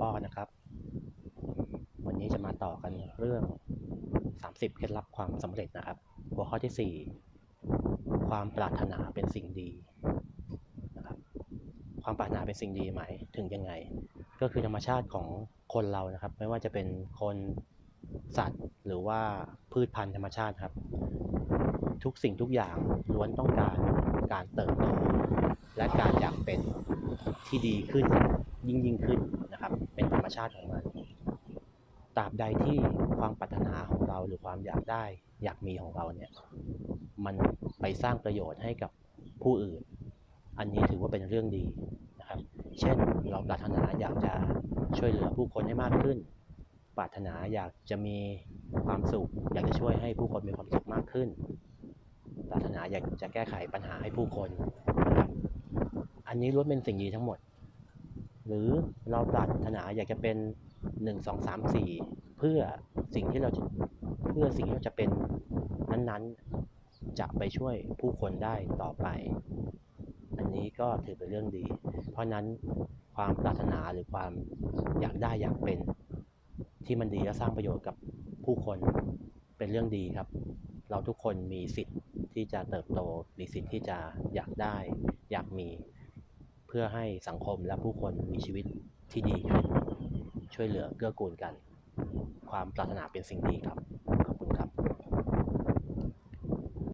สคปนะครับ วันนี้จะมาต่อกันเรื่อง 30 เคล็ดลับความสำเร็จนะครับ หัวข้อที่ 4 ความปรารถนาเป็นสิ่งดีนะครับ ความปรารถนาเป็นสิ่งดีหมายถึงยังไง ก็คือธรรมชาติของคนเรานะครับ ไม่ว่าจะเป็นคนสัตว์หรือว่าพืชพันธุ์ธรรมชาติครับ ทุกสิ่งทุกอย่างล้วนต้องการการเติบโตและการอยากเป็นที่ดีขึ้นยิ่งยิ่งขึ้น ชาติของมันตราบใดที่ความปรารถนาของเราหรือความอยากได้อยากมีของเราเนี่ยมันไปสร้างประโยชน์ให้กับผู้อื่น อันนี้ถือว่าเป็นเรื่องดีนะครับ เช่นเราปรารถนาอยากจะช่วยเหลือผู้คนให้มากขึ้น ปรารถนาอยากจะมีความสุข อยากจะช่วยให้ผู้คนมีความสุขมากขึ้น ปรารถนาอยากจะแก้ไขปัญหาให้ผู้คนนะครับอันนี้ล้วนเป็นสิ่งดีทั้งหมด หรือเราปรารถนาอยากจะเป็นหนึ่งสองสามสี่เพื่อสิ่งที่เราจะเพื่อสิ่งที่เราจะเป็นนั้นๆ จะไปช่วยผู้คนได้ต่อไป อันนี้ก็ถือเป็นเรื่องดี เพราะนั้นความปรารถนาหรือความอยากได้อยากเป็น ที่มันดีและสร้างประโยชน์กับผู้คนเป็นเรื่องดีครับ เราทุกคนมีสิทธิ์ที่จะเติบโตมีสิทธิ์ที่จะอยากได้ เพื่อให้สังคมและผู้คนมีชีวิตที่ดีขึ้น ช่วยเหลือเกื้อกูลกัน ความปรารถนาเป็นสิ่งดีครับ ขอบคุณครับ